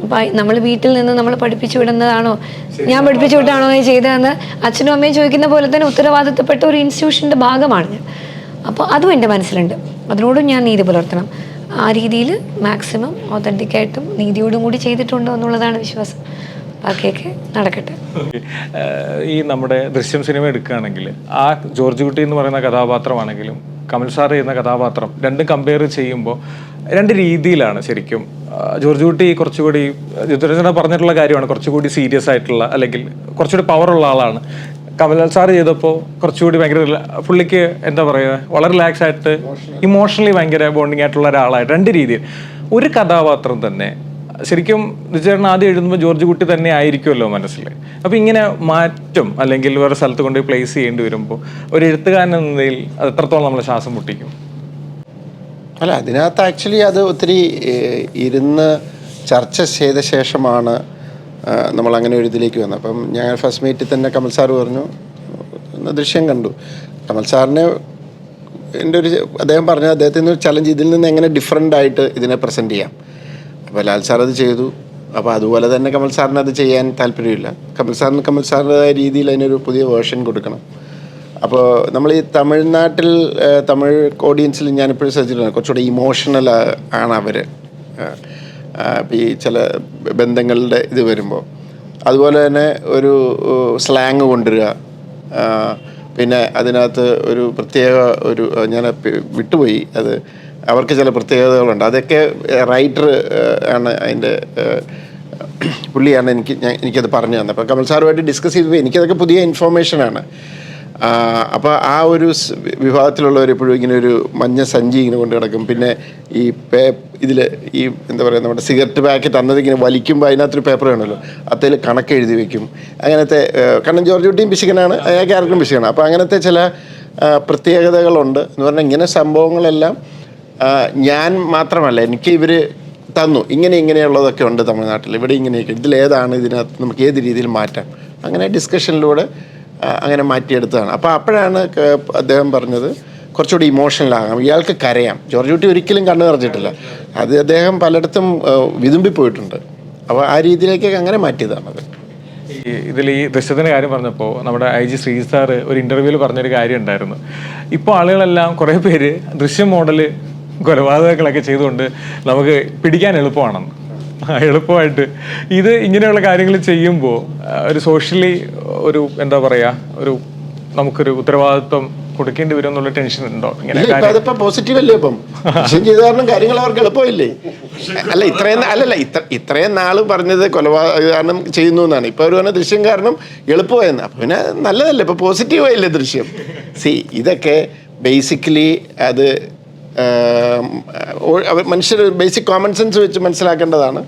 അപ്പോൾ നമ്മൾ വീട്ടിൽ നിന്ന് നമ്മൾ പഠിപ്പിച്ചു വിടുന്നതാണോ? ഞാൻ പഠിപ്പിച്ചു വിട്ടാണോ ചെയ്തതെന്ന് അച്ഛനും അമ്മയും ചോദിക്കുന്ന പോലെ തന്നെ ഉത്തരവാദിത്തപ്പെട്ട ഒരു ഇൻസ്റ്റിറ്റ്യൂഷന്റെ ഭാഗമാണ് ഞാൻ. അപ്പോൾ അതും എന്റെ മനസ്സിലുണ്ട്. അതിനോടും ഞാൻ നീതി പുലർത്തണം. ആ രീതിയിൽ മാക്സിമം ഓതന്റിക്കായിട്ടും നീതിയോടും കൂടി ചെയ്തിട്ടുണ്ടോ എന്നുള്ളതാണ് വിശ്വാസം. ബാക്കിയൊക്കെ നടക്കട്ടെ. ഈ നമ്മുടെ ദൃശ്യം സിനിമ എടുക്കുകയാണെങ്കിൽ ആ ജോർജ് കുട്ടി എന്ന് പറയുന്ന കഥാപാത്രമാണെങ്കിലും കമൽ സാർ ചെയ്യുന്ന കഥാപാത്രം രണ്ടും കമ്പയർ ചെയ്യുമ്പോൾ രണ്ട് രീതിയിലാണ് ശരിക്കും. ജോർജ് കുട്ടി കുറച്ചുകൂടി ജിതുരഞ്ജന പറഞ്ഞിട്ടുള്ള കാര്യമാണ് കുറച്ചുകൂടി സീരിയസ് ആയിട്ടുള്ള അല്ലെങ്കിൽ കുറച്ചുകൂടി പവറുള്ള ആളാണ്. കമൽ സാർ ചെയ്തപ്പോൾ കുറച്ചുകൂടി ഭയങ്കര പുള്ളിക്ക് എന്താ പറയുക വളരെ റിലാക്സ് ആയിട്ട് ഇമോഷണലി ഭയങ്കര ബോണ്ടിങ് ആയിട്ടുള്ള ഒരാളായിട്ട് രണ്ട് രീതിയിൽ. ഒരു കഥാപാത്രം തന്നെ ശരിക്കും ചേട്ടൻ ആദ്യം എഴുതുമ്പോൾ ജോർജ് കുട്ടി തന്നെ ആയിരിക്കുമല്ലോ മനസ്സിൽ. അപ്പോൾ ഇങ്ങനെ മാറ്റം അല്ലെങ്കിൽ വേറെ സ്ഥലത്ത് കൊണ്ട് പ്ലേസ് ചെയ്യേണ്ടി വരുമ്പോൾ ഒരു എഴുത്തുകാരൻ എന്ന നിലയിൽ അത് എത്രത്തോളം നമ്മളെ ശ്വാസം മുട്ടിക്കും? അല്ല അതിനകത്ത് ആക്ച്വലി അത് ഒത്തിരി ഇരുന്ന് ചർച്ച ചെയ്ത ശേഷമാണ് നമ്മൾ അങ്ങനെ ഒരു ഇതിലേക്ക് വന്നത്. അപ്പം ഞങ്ങൾ ഫസ്റ്റ് മീറ്റിൽ തന്നെ കമൽ സാർ പറഞ്ഞു ദൃശ്യം കണ്ടു. കമൽ സാറിനെ എന്റെ ഒരു അദ്ദേഹം പറഞ്ഞു അദ്ദേഹത്തിന് ഒരു ചലഞ്ച് ഇതിൽ നിന്ന് എങ്ങനെ ഡിഫറെന്റ് ആയിട്ട് ഇതിനെ പ്രസന്റ് ചെയ്യാം. അപ്പോൾ ലാൽ സാർ അത് ചെയ്തു. അപ്പോൾ അതുപോലെ തന്നെ കമൽ സാറിന് അത് ചെയ്യാൻ താല്പര്യമില്ല. കമൽ സാറിന് കമൽ സാറിന്റെതായ രീതിയിൽ അതിനൊരു പുതിയ വേർഷൻ കൊടുക്കണം. അപ്പോൾ നമ്മൾ ഈ തമിഴ്നാട്ടിൽ തമിഴ് ഓഡിയൻസിൽ ഞാനിപ്പോഴും ശ്രദ്ധിച്ചിട്ടുണ്ട്. കുറച്ചുകൂടി ഇമോഷണൽ ആണ് അവർ. ഈ ചില ബന്ധങ്ങളുടെ ഇത് വരുമ്പോൾ. അതുപോലെ തന്നെ ഒരു സ്ലാങ് കൊണ്ടുവരിക. പിന്നെ അതിനകത്ത് ഒരു പ്രത്യേക ഒരു ഞാൻ വിട്ടുപോയി. അത് അവർക്ക് ചില പ്രത്യേകതകളുണ്ട്. അതൊക്കെ റൈറ്റർ ആണ് അതിന്റെ പുള്ളിയാണ് എനിക്ക് ഞാൻ എനിക്കത് പറഞ്ഞു തന്നത്. അപ്പോൾ കമൽ സാറുമായിട്ട് ഡിസ്കസ് ചെയ്തപ്പോൾ എനിക്കതൊക്കെ പുതിയ ഇൻഫോർമേഷനാണ് അപ്പോൾ ആ ഒരു വിഭാഗത്തിലുള്ളവർ എപ്പോഴും ഇങ്ങനെ ഒരു മഞ്ഞ സഞ്ചി ഇങ്ങനെ കൊണ്ട് കിടക്കും പിന്നെ ഈ പേ ഇതിൽ ഈ എന്താ പറയുക നമ്മുടെ സിഗരറ്റ് പാക്കറ്റ് അന്നത് ഇങ്ങനെ വലിക്കുമ്പോൾ അതിനകത്തൊരു പേപ്പർ വേണമല്ലോ. അതിൽ കണക്ക് എഴുതി വെക്കും. അങ്ങനത്തെ കണ്ണൻ ജോർജ് കുട്ടിയും പിശുക്കനാണ് ആ ക്യാരക്ടറും പിശുക്കനാണ്. അപ്പോൾ അങ്ങനത്തെ ചില പ്രത്യേകതകളുണ്ട്. എന്ന് പറഞ്ഞാൽ ഇങ്ങനെ സംഭവങ്ങളെല്ലാം ഞാൻ മാത്രമല്ല എനിക്ക് ഇവർ തന്നു. ഇങ്ങനെ ഇങ്ങനെയുള്ളതൊക്കെ ഉണ്ട് തമിഴ്നാട്ടിൽ ഇവിടെ ഇങ്ങനെയൊക്കെ. ഇതിലേതാണ് ഇതിനകത്ത് നമുക്ക് ഏത് രീതിയിൽ മാറ്റാം? അങ്ങനെ ഡിസ്കഷനിലൂടെ അങ്ങനെ മാറ്റിയെടുത്തതാണ്. അപ്പോൾ അപ്പോഴാണ് അദ്ദേഹം പറഞ്ഞത് കുറച്ചുകൂടി ഇമോഷണലാകാം ഇയാൾക്ക് കരയാം. ജോർജ് കുട്ടി ഒരിക്കലും കണ്ണു നിറഞ്ഞിട്ടില്ല. അത് അദ്ദേഹം പലയിടത്തും വിതുമ്പിപ്പോയിട്ടുണ്ട് അപ്പോൾ ആ രീതിയിലേക്കൊക്കെ അങ്ങനെ മാറ്റിയതാണത് ഇതിൽ ഈ ദശത്തിന്റെ കാര്യം പറഞ്ഞപ്പോൾ നമ്മുടെ ഐ ജി ശ്രീ സാർ ഒരു ഇന്റർവ്യൂവിൽ പറഞ്ഞൊരു കാര്യം ഉണ്ടായിരുന്നു. ഇപ്പോൾ ആളുകളെല്ലാം കുറേ പേര് ദൃശ്യം മോഡൽ കൊലപാതകങ്ങളൊക്കെ ചെയ്തുകൊണ്ട് നമുക്ക് പിടിക്കാൻ എളുപ്പമാണെന്ന്. എളുപ്പമായിട്ട്. ഇത് ഇങ്ങനെയുള്ള കാര്യങ്ങൾ ചെയ്യുമ്പോൾ ഒരു സോഷ്യലി ഒരു എന്താ പറയുക ഒരു നമുക്കൊരു ഉത്തരവാദിത്വം കൊടുക്കേണ്ടി വരും എന്നുള്ള ടെൻഷൻ ഉണ്ടോ അതിപ്പോ പോസിറ്റീവ് അല്ലേ ഇപ്പം? ചെയ്ത കാരണം കാര്യങ്ങൾ അവർക്ക് എളുപ്പമില്ലേ? അല്ല ഇത്രയും അല്ലല്ല ഇത്ര ഇത്രയും നാൾ പറഞ്ഞത് കൊലപാതകം ചെയ്യുന്നു എന്നാണ്. ഇപ്പൊ അവർ പറഞ്ഞ ദൃശ്യം കാരണം എളുപ്പമായെന്ന്. അപ്പൊ പിന്നെ നല്ലതല്ലേ ഇപ്പൊ പോസിറ്റീവ് ആയില്ലേ ദൃശ്യം? സി ഇതൊക്കെ ബേസിക്കലി അത് മനുഷ്യർ ബേസിക് കോമൺ സെൻസ് വെച്ച് മനസ്സിലാക്കേണ്ടതാണ്.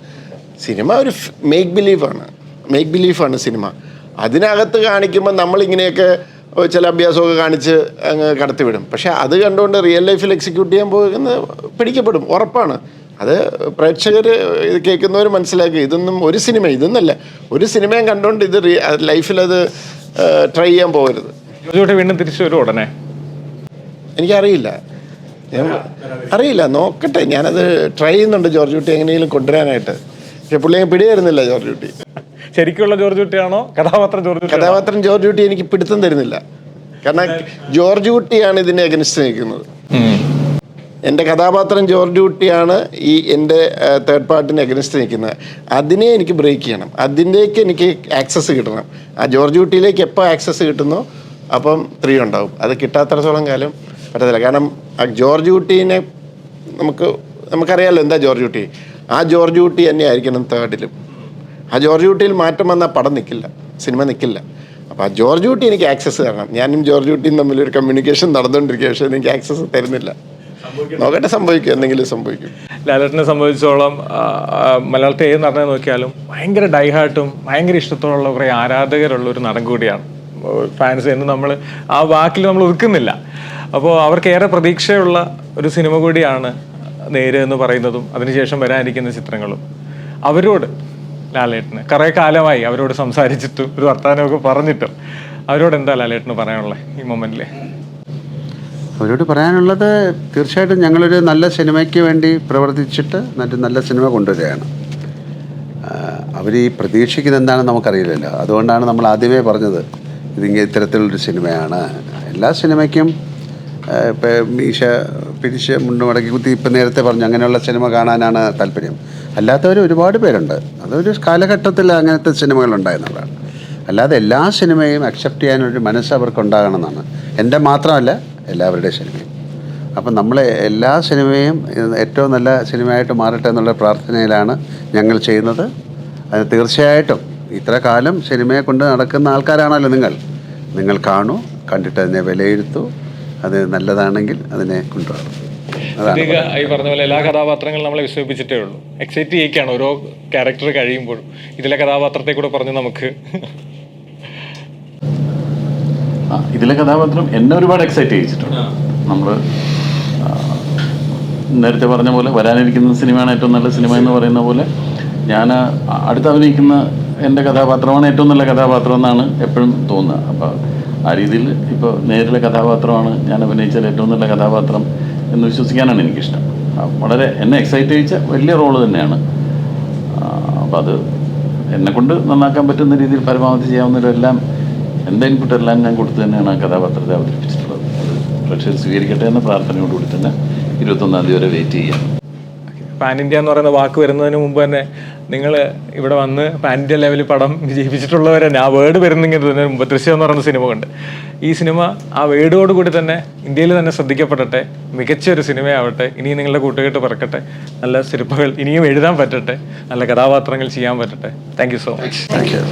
സിനിമ ഒരു മേക്ക് ബിലീഫാണ് മേക്ക് ബിലീഫാണ് സിനിമ. അതിനകത്ത് കാണിക്കുമ്പോൾ നമ്മളിങ്ങനെയൊക്കെ ചില അഭ്യാസമൊക്കെ കാണിച്ച് അങ്ങ് കടത്തിവിടും. പക്ഷേ അത് കണ്ടുകൊണ്ട് റിയൽ ലൈഫിൽ എക്സിക്യൂട്ട് ചെയ്യാൻ പോകുന്നത് പിടിക്കപ്പെടും. ഉറപ്പാണ്. അത് പ്രേക്ഷകർ ഇത് കേൾക്കുന്നവർ മനസ്സിലാക്കി. ഇതൊന്നും ഒരു സിനിമ ഇതൊന്നല്ല. ഒരു സിനിമയും കണ്ടുകൊണ്ട് ഇത് ലൈഫിൽ അത് ട്രൈ ചെയ്യാൻ പോകരുത്. വീണ്ടും തിരിച്ചു വരും ഉടനെ? എനിക്കറിയില്ല. ഞാൻ അറിയില്ല നോക്കട്ടെ. ഞാനത് ട്രൈ ചെയ്യുന്നുണ്ട് ജോർജ് കുട്ടി എങ്ങനെയെങ്കിലും കൊണ്ടുവരാനായിട്ട്. പക്ഷെ പുള്ളിയെ പിടിയായിരുന്നില്ല ജോർജ് കുട്ടി. ശരിക്കുള്ള ജോർജ് കുട്ടിയാണോ? കഥാപാത്രം ജോർജ് കഥാപാത്രം ജോർജ് കുട്ടി എനിക്ക് പിടുത്തം തരുന്നില്ല. കാരണം ജോർജ് കുട്ടിയാണ് ഇതിനെ അഗനിസ്റ്റ് നിൽക്കുന്നത്. എന്റെ കഥാപാത്രം ജോർജ് കുട്ടിയാണ് ഈ എന്റെ തേർഡ് പാർട്ടിനെ അഗനിസ്റ്റ് നിൽക്കുന്നത്. അതിനെ എനിക്ക് ബ്രേക്ക് ചെയ്യണം. അതിന്റേക്ക് എനിക്ക് ആക്സസ് കിട്ടണം. ആ ജോർജ് കുട്ടിയിലേക്ക് എപ്പോൾ ആക്സസ് കിട്ടുന്നോ അപ്പം ത്രീ ഉണ്ടാവും. അത് കിട്ടാത്തടത്തോളം കാലം പറ്റത്തില്ല. കാരണം ആ ജോർജ് കുട്ടീനെ നമുക്ക് നമുക്കറിയാമല്ലോ എന്താ ജോർജ് കുട്ടി. ആ ജോർജ് കുട്ടി തന്നെ ആയിരിക്കണം തേർഡിലും. ആ ജോർജ് കുട്ടിയിൽ മാറ്റം വന്നാൽ പടം നിൽക്കില്ല സിനിമ നിൽക്കില്ല അപ്പോൾ ആ ജോർജ് കുട്ടി എനിക്ക് ആക്സസ് തരണം. ഞാനും ജോർജ് കുട്ടിയും തമ്മിൽ ഒരു കമ്മ്യൂണിക്കേഷൻ നടന്നുകൊണ്ടിരിക്കുക പക്ഷേ എനിക്ക് ആക്സസ് തരുന്നില്ല. നോക്കട്ടെ സംഭവിക്കും എന്തെങ്കിലും സംഭവിക്കും ലാലേട്ടനെ സംബന്ധിച്ചോളം മലയാളത്തെ ഏത് നടനെ നോക്കിയാലും ഭയങ്കര ഡൈഹാർട്ടും ഭയങ്കര ഇഷ്ടത്തോടുള്ള കുറേ ആരാധകരുള്ള ഒരു നടൻ കൂടിയാണ്. ഫാൻസ് എന്ന് നമ്മൾ ആ വാക്കിൽ നമ്മൾ ഒതുക്കുന്നില്ല. അപ്പോൾ അവർക്ക് ഏറെ പ്രതീക്ഷയുള്ള ഒരു സിനിമ കൂടിയാണ് നേര് എന്ന് പറയുന്നതും അതിനുശേഷം വരാനിരിക്കുന്ന ചിത്രങ്ങളും. അവരോട് ലാലേട്ടന് കുറേ കാലമായി അവരോട് സംസാരിച്ചിട്ടും ഒരു വർത്തമാനമൊക്കെ പറഞ്ഞിട്ടും അവരോട് എന്താ ലാലേട്ടന് പറയാനുള്ളത് ഈ മൊമെന്റിൽ അവരോട് പറയാനുള്ളത് തീർച്ചയായിട്ടും ഞങ്ങളൊരു നല്ല സിനിമയ്ക്ക് വേണ്ടി പ്രവർത്തിച്ചിട്ട് മറ്റു നല്ല സിനിമ കൊണ്ടുവരികയാണ്. അവർ ഈ പ്രതീക്ഷിക്കുന്നത് എന്താണെന്ന് നമുക്കറിയില്ലല്ലോ. അതുകൊണ്ടാണ് നമ്മൾ ആദ്യമേ പറഞ്ഞത് ഇതിങ്ങനെ ഇത്തരത്തിലുള്ളൊരു സിനിമയാണ്. എല്ലാ സിനിമയ്ക്കും ഇപ്പം മീശ പിരിച്ച് മുണ്ട് മടക്കി കുത്തി ഇപ്പം നേരത്തെ പറഞ്ഞു അങ്ങനെയുള്ള സിനിമ കാണാനാണ് താല്പര്യം. അല്ലാത്തവർ ഒരുപാട് പേരുണ്ട്. അതൊരു കാലഘട്ടത്തിൽ അങ്ങനത്തെ സിനിമകൾ ഉണ്ടായിരുന്നവരാണ് അല്ലാതെ എല്ലാ സിനിമയും അക്സെപ്റ്റ് ചെയ്യാനൊരു മനസ്സ് അവർക്ക് ഉണ്ടാകണമെന്നാണ് എന്റെ മാത്രമല്ല എല്ലാവരുടെയും സിനിമയും. അപ്പം നമ്മൾ എല്ലാ സിനിമയും ഏറ്റവും നല്ല സിനിമയായിട്ട് മാറട്ടെ എന്നുള്ള പ്രാർത്ഥനയിലാണ് ഞങ്ങൾ ചെയ്യുന്നത്. അത് തീർച്ചയായിട്ടും ഇത്ര കാലം സിനിമയെ കൊണ്ട് നടക്കുന്ന ആൾക്കാരാണല്ലോ നിങ്ങൾ. നിങ്ങൾ കാണൂ കണ്ടിട്ട് അതിനെ വിലയിരുത്തൂ അത് നല്ലതാണെങ്കിൽ അതിനെ അധിക ഈ പറഞ്ഞ പോലെ എല്ലാ കഥാപാത്രങ്ങളും നമ്മളെ വിശ്വസിപ്പിച്ചിട്ടേ ഉള്ളൂ. എക്സൈറ്റ് ചെയ്യിക്കാണ് ഓരോ ക്യാരക്ടർ കഴിയുമ്പോഴും. ഇതിലെ കഥാപാത്രത്തെ കൂടെ പറഞ്ഞു നമുക്ക്. ആ, ഇതിലെ കഥാപാത്രം എന്നെ ഒരുപാട് എക്സൈറ്റ് ചെയ്യിച്ചിട്ടുണ്ട്. നമ്മൾ നേരത്തെ പറഞ്ഞ പോലെ വരാനിരിക്കുന്ന സിനിമയാണ് ഏറ്റവും നല്ല സിനിമ എന്ന് പറയുന്ന പോലെ ഞാൻ അടുത്ത് അഭിനയിക്കുന്ന എന്റെ കഥാപാത്രമാണ് ഏറ്റവും നല്ല കഥാപാത്രം എന്നാണ് എപ്പോഴും തോന്നുക. അപ്പോൾ ആ രീതിയിൽ ഇപ്പോൾ നേരിലെ കഥാപാത്രമാണ് ഞാൻ അഭിനയിച്ചാൽ ഏറ്റവും നല്ല കഥാപാത്രം എന്ന് വിശ്വസിക്കാനാണ് എനിക്കിഷ്ടം. വളരെ എന്നെ എക്സൈറ്റ് ചെയ്യിച്ച വലിയ റോൾ തന്നെയാണ്. അപ്പോൾ അത് എന്നെക്കൊണ്ട് നന്നാക്കാൻ പറ്റുന്ന രീതിയിൽ പരമാവധി ചെയ്യാവുന്നവരെല്ലാം എന്റെ ഇൻപുട്ട് എല്ലാം ഞാൻ കൊടുത്തു തന്നെയാണ് ആ കഥാപാത്രത്തെ അവതരിപ്പിച്ചിട്ടുള്ളത്. അത് പ്രേക്ഷകർ സ്വീകരിക്കട്ടെ എന്ന പ്രാർത്ഥനയോടുകൂടി തന്നെ ഇരുപത്തൊന്നാം തീയതി വരെ വെയിറ്റ് ചെയ്യാം പാൻ ഇന്ത്യ എന്ന് പറയുന്ന വാക്ക് വരുന്നതിന് മുമ്പ് തന്നെ നിങ്ങൾ ഇവിടെ വന്ന് പാൻഡ്യ ലെവലിൽ പടം വിജയിപ്പിച്ചിട്ടുള്ളവർ തന്നെ ആ വേർഡ് വരുന്നതിന് മുമ്പ് ദൃശ്യം എന്ന് പറയുന്ന സിനിമ കൊണ്ട്. ഈ സിനിമ ആ വേർഡോട് കൂടി തന്നെ ഇന്ത്യയിൽ തന്നെ ശ്രദ്ധിക്കപ്പെടട്ടെ. മികച്ച ഒരു സിനിമയാവട്ടെ. ഇനിയും നിങ്ങളുടെ കൂട്ടുകെട്ട് പറക്കട്ടെ. നല്ല സിനിമകൾ ഇനിയും എഴുതാൻ പറ്റട്ടെ. നല്ല കഥാപാത്രങ്ങൾ ചെയ്യാൻ പറ്റട്ടെ. Thank so much thank you